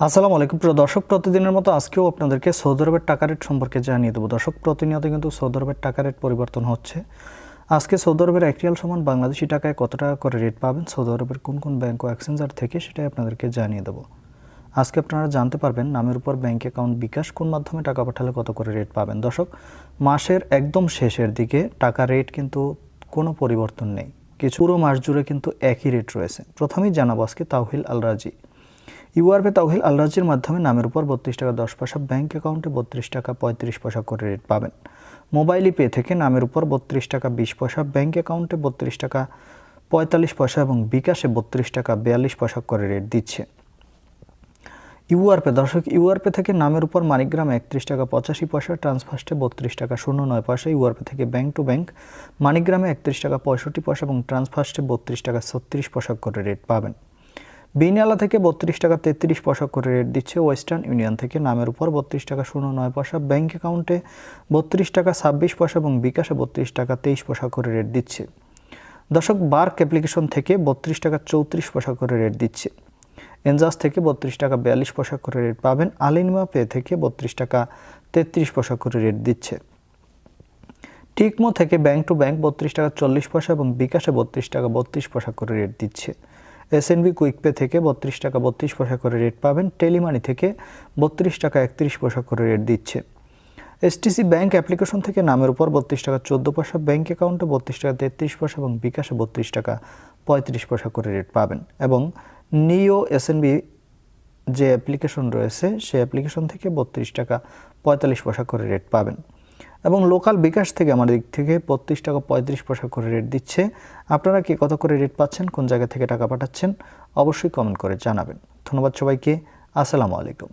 আসসালামু আলাইকুম প্রিয় দর্শক, প্রতিদিনের মতো আজকেও আপনাদেরকে সৌদি আরবের টাকা রেট সম্পর্কে জানিয়ে দেবো। দর্শক, প্রতিনিয়ত কিন্তু সৌদি আরবের টাকা রেট পরিবর্তন হচ্ছে। আজকে সৌদি আরবের এক রিয়াল সমান বাংলাদেশি টাকায় কত টাকা করে রেট পাবেন? সৌদি আরবের কোন কোন ব্যাংক ও এক্সচেঞ্জার থেকে সেটাই আপনাদেরকে জানিয়ে দেবো। আজকে আপনারা জানতে পারবেন নামের উপর ব্যাংক অ্যাকাউন্ট বিকাশ কোন মাধ্যমে টাকা পাঠালে কত করে রেট পাবেন। দর্শক, মাসের একদম শেষের দিকে টাকা রেট কিন্তু কোনো পরিবর্তন নেই। কিছু পুরো মাস জুড়ে কিন্তু একই রেট রয়েছে। প্রথমেই জানাব আজকে তাওহিল আল রাজি ইউআরপে তাওহিল আলরাজির মাধ্যমে নামের উপর বত্রিশ টাকা, দশ পয়সা ব্যাঙ্ক অ্যাকাউন্টে বত্রিশ টাকা, পঁয়ত্রিশ পয়সা করে রেট পাবেন। মোবাইল পে থেকে নামের উপর বত্রিশ টাকা, বিশ পয়সা ব্যাঙ্ক অ্যাকাউন্টে বত্রিশ টাকা, পঁয়তাল্লিশ পয়সা এবং বিকাশে বত্রিশ টাকা, বিয়াল্লিশ পয়সা করে রেট দিচ্ছে। ইউআরপে, দর্শক, ইউআরপে থেকে নামের উপর মানিকগ্রাম একত্রিশ টাকা, পঁচাশি পয়সা ট্রান্সফার্স্টে বত্রিশ টাকা, শূন্য নয় পয়সা। ইউআরপে থেকে ব্যাংক টু ব্যাংক মানিকগ্রামে একত্রিশ টাকা, পঁয়ষট্টি পয়সা এবং ট্রান্সফার্স্টে বত্রিশ টাকা, ছত্রিশ পয়সা করে রেট পাবেন। বিনিয়ালা থেকে বত্রিশ টাকা তেত্রিশ পয়সা করে রেট দিচ্ছে ওয়েস্টার্ন ইউনিয়ন থেকে। নামের উপর বত্রিশ টাকা শূন্য নয় পয়সা। ব্যাঙ্ক অ্যাকাউন্টে বত্রিশ টাকা ছাব্বিশ পয়সা এবং বিকাশে বত্রিশ টাকা তেইশ পয়সা করে রেট দিচ্ছে। দর্শক বার্ক অ্যাপ্লিকেশন থেকে বত্রিশ টাকা চৌত্রিশ পয়সা করে রেট দিচ্ছে। এনজাস থেকে বত্রিশ টাকা বিয়াল্লিশ পয়সা করে রেট পাবেন। আলিনিমা পে থেকে বত্রিশ টাকা তেত্রিশ পয়সা করে রেট দিচ্ছে। টিকমো থেকে ব্যাংক টু ব্যাংক বত্রিশ টাকা চল্লিশ পয়সা এবং বিকাশে বত্রিশ টাকা বত্রিশ পয়সা করে রেট দিচ্ছে। এসএনবি কুইক পে থেকে বত্রিশ টাকা বত্রিশ পয়সা করে রেট পাবেন। টেলিমানি থেকে বত্রিশ টাকা একত্রিশ পয়সা করে রেট দিচ্ছে। এসটিসি ব্যাংক অ্যাপ্লিকেশন থেকে নামের উপর বত্রিশ টাকা চোদ্দ পয়সা ব্যাংক অ্যাকাউন্টে বত্রিশ টাকা তেত্রিশ পয়সা এবং বিকাশে বত্রিশ টাকা পঁয়ত্রিশ পয়সা করে রেট পাবেন। এবং নিও এসএনবি যে অ্যাপ্লিকেশন রয়েছে, সেই অ্যাপ্লিকেশন থেকে বত্রিশ টাকা পঁয়তাল্লিশ পয়সা করে রেট পাবেন। এবং লোকাল বিকাশ থেকে আমার দিক থেকে বত্রিশ টাকা পঁয়ত্রিশ পয়সা করে রেট দিচ্ছে। আপনারা কি কত করে রেট পাচ্ছেন? কোন জায়গা থেকে টাকা পাঠাচ্ছেন? অবশ্যই কমেন্ট করে জানাবেন। ধন্যবাদ সবাইকে। আসসালামু আলাইকুম।